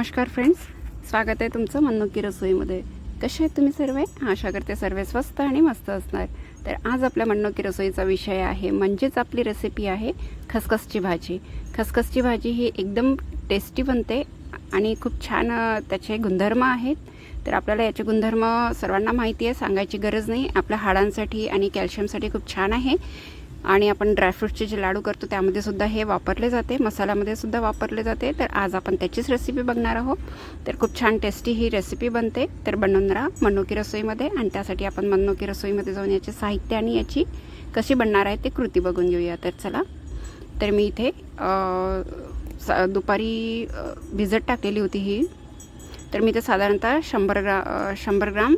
नमस्कार फ्रेंड्स स्वागत आहे तुमचं मनमुक्की रसोईमध्ये. कसे आहेत तुम्ही सर्व? आशा करते सर्व स्वस्त आणि मस्त असणार. तर आज आपल्या मनमुक्की रसोईचा विषय आहे म्हणजेच आपली रेसिपी आहे खसखसची भाजी. खसखसची भाजी ही एकदम टेस्टी बनते आणि खूप छान त्याचे गुणधर्म आहेत. तर आपल्याला याचे गुणधर्म सर्वांना माहिती आहे सांगायची गरज नाही. आपल्या हाडांसाठी आणि कॅल्शियमसाठी खूप छान आहे. आणि आपण ड्रायफ्रूटचे जे लाडू करतो त्यामध्ये सुद्धा हे वापरले जाते. मसाल्यामध्ये सुद्धा वापरले जाते. तर आज आपण त्याचीच रेसिपी बघणार आहोत. तर खूप छान टेस्टी ही रेसिपी बनते. तर बनवून राहा मनोकी रसोईमध्ये आणि त्यासाठी आपण मनोकी रसोईमध्ये जाऊन याचे साहित्य आणि याची कशी बनणार आहे ते कृती बघून घेऊया. तर चला. तर मी इथे स- दुपारी भिजत टाकलेली होती ही. तर मी ते साधारणतः शंभर ग्रा शंभर ग्राम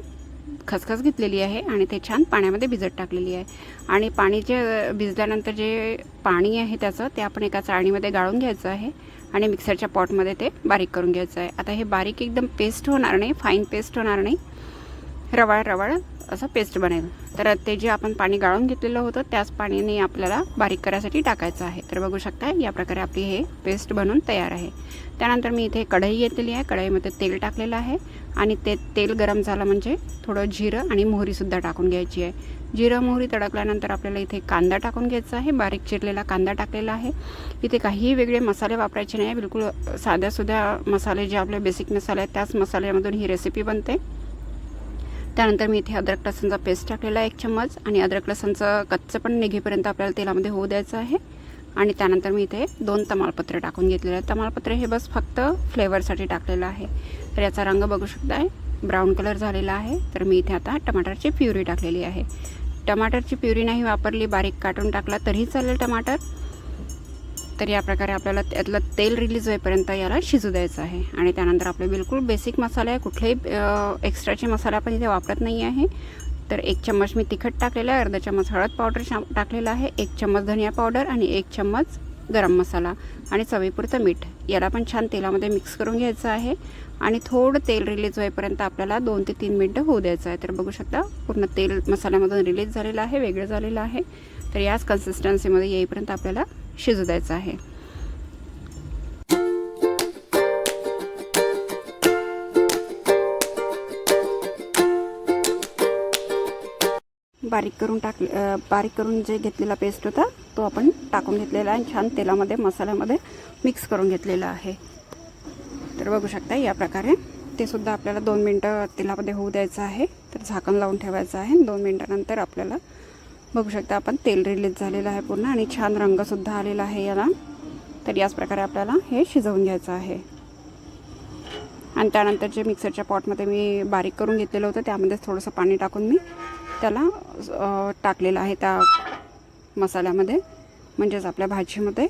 खसखस घेतलेली आहे आणि ते छान पाण्यामध्ये भिजत टाकलेली आहे. आणि पाणी जे भिजल्यानंतर जे पाणी आहे त्याचं ते आपण एका चाळणीमध्ये गाळून घ्यायचं आहे आणि मिक्सरच्या पॉटमध्ये ते बारीक करून घ्यायचं आहे. आता हे बारीक एकदम पेस्ट होणार नाही फाईन पेस्ट होणार नाही. रवाळ रवाळ असं पेस्ट बनेल. तर ते जे आपण पाणी गाळून घेतलेलं होतं त्याच पाण्याने आपल्याला बारीक करायसाठी टाकायचं आहे. तर बघू शकता या प्रकारे आपली हे पेस्ट बनून तयार आहे. त्यानंतर मी इथे कढई घेतलेली आहे. कढईमध्ये तेल टाकलेलं आहे. आणि ते तेल गरम झालं म्हणजे थोडं जिरं आणि मोहरीसुद्धा टाकून घ्यायची आहे. जिरं मोहरी तडकल्यानंतर आपल्याला इथे कांदा टाकून घ्यायचा आहे. बारीक चिरलेला कांदा टाकलेला आहे. इथे काहीही वेगळे मसाले वापरायचे नाही. बिलकुल साध्यासुद्धा मसाले जे आपले बेसिक मसाले आहेत त्याच मसाल्यामधून ही रेसिपी बनते. त्यानंतर मी इथे अद्रक लसणचा पेस्ट टाकलेला आहे एक चम्मच आणि अद्रक लसणचं कच्चं पण निघेपर्यंत आपल्याला तेलामध्ये होऊ द्यायचं आहे. आणि त्यानंतर मी इथे दोन तमालपत्र टाकून घेतलेलं आहे तमालपत्र हे बस फक्त फ्लेवरसाठी टाकलेलं आहे. तर याचा रंग बघू शकताय. ब्राऊन कलर झालेला आहे. तर मी इथे आता टमाटरची प्युरी टाकलेली आहे. टमाटरची प्युरी नाही वापरली बारीक काटून टाकला तरीही चालेल टमाटर. तर या प्रकारे आपल्याला त्यातलं तेल रिलीज होईपर्यंत याला शिजू द्यायचं आहे. आणि त्यानंतर आपले बिलकुल बेसिक मसाले आहे. कुठलेही एक्स्ट्राचे मसाले आपण इथे वापरत नाही आहे. तर एक चम्मच मी तिखट टाकलेलं आहे. अर्धा चम्मच हळद पावडर शा आहे. एक चम्मच धनिया पावडर आणि एक चम्मच गरम मसाला आणि चवीपुरतं मीठ. याला पण छान तेलामध्ये मिक्स करून घ्यायचं आहे. आणि थोडं तेल रिलीज होईपर्यंत आपल्याला दोन ते तीन मिनटं होऊ द्यायचं आहे. तर बघू शकता पूर्ण तेल मसाल्यामधून रिलीज झालेलं आहे वेगळं झालेलं आहे. तर याच कन्सिस्टन्सीमध्ये येईपर्यंत आपल्याला शिजू द्यायचं आहे. बारीक करून टाकले बारीक करून जे घेतलेला पेस्ट होता तो आपण टाकून घेतलेला आहे. आणि छान तेलामध्ये मसाल्यामध्ये मिक्स करून घेतलेला आहे. तर बघू शकता या प्रकारे. ते सुद्धा आपल्याला दोन मिनटं तेलामध्ये होऊ द्यायचं आहे. तर झाकण लावून ठेवायचं आहे. दोन मिनटानंतर आपल्याला बघू शकता आपण तेल रिलीज झालेलं आहे पूर्ण आणि छान रंगसुद्धा आलेला आहे याला. तर याच प्रकारे आपल्याला हे शिजवून घ्यायचं आहे. आणि त्यानंतर जे मिक्सरच्या पॉटमध्ये मी बारीक करून घेतलेलं होतं त्यामध्येच थोडंसं पाणी टाकून मी त्याला टाकलेलं आहे त्या मसाल्यामध्ये म्हणजेच आपल्या भाजीमध्ये.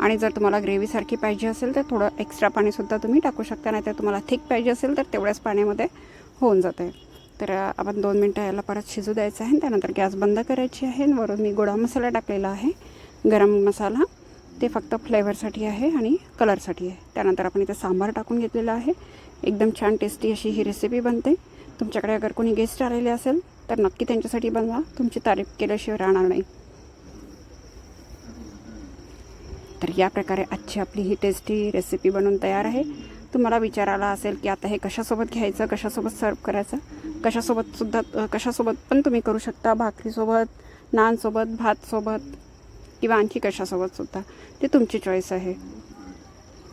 आणि जर तुम्हाला ग्रेव्हीसारखी पाहिजे असेल तर थोडं एक्स्ट्रा पाणीसुद्धा तुम्ही टाकू शकता नाही तर तुम्हाला थिक पाहिजे असेल तर तेवढ्याच पाण्यामध्ये होऊन जाते. तर आपण दोन मिनटं याला परत शिजू द्यायचं आहे. त्यानंतर गॅस बंद करायची आहे वरून मी गोडा मसाला टाकलेला आहे. गरम मसाला. ते फक्त फ्लेवरसाठी आहे आणि कलरसाठी आहे. त्यानंतर आपण इथे सांबार टाकून घेतलेला आहे. एकदम छान टेस्टी अशी ही रेसिपी बनते. तुमच्याकडे अगर कोणी गेस्ट आलेले असेल तर नक्की त्यांच्यासाठी बनवा. तुमची तारीफ केल्याशिवाय राहणार नाही. तर या प्रकारे आजची आपली ही टेस्टी रेसिपी बनवून तयार आहे. तुम्हाला विचारायला असेल की आता हे कशासोबत घ्यायचं कशासोबत सर्व करायचं? कशासोबतसुद्धा कशासोबत पण तुम्ही करू शकता. भाकरीसोबत नानसोबत भातसोबत किंवा आणखी कशासोबतसुद्धा ते तुमची चॉईस आहे.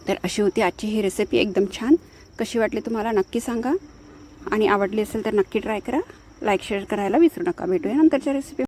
तर अशी होती आजची ही रेसिपी एकदम छान. कशी वाटली तुम्हाला नक्की सांगा. आणि आवडली असेल तर नक्की ट्राय करा. लाईक शेअर करायला विसरू नका. भेटूया नंतरच्या रेसिपी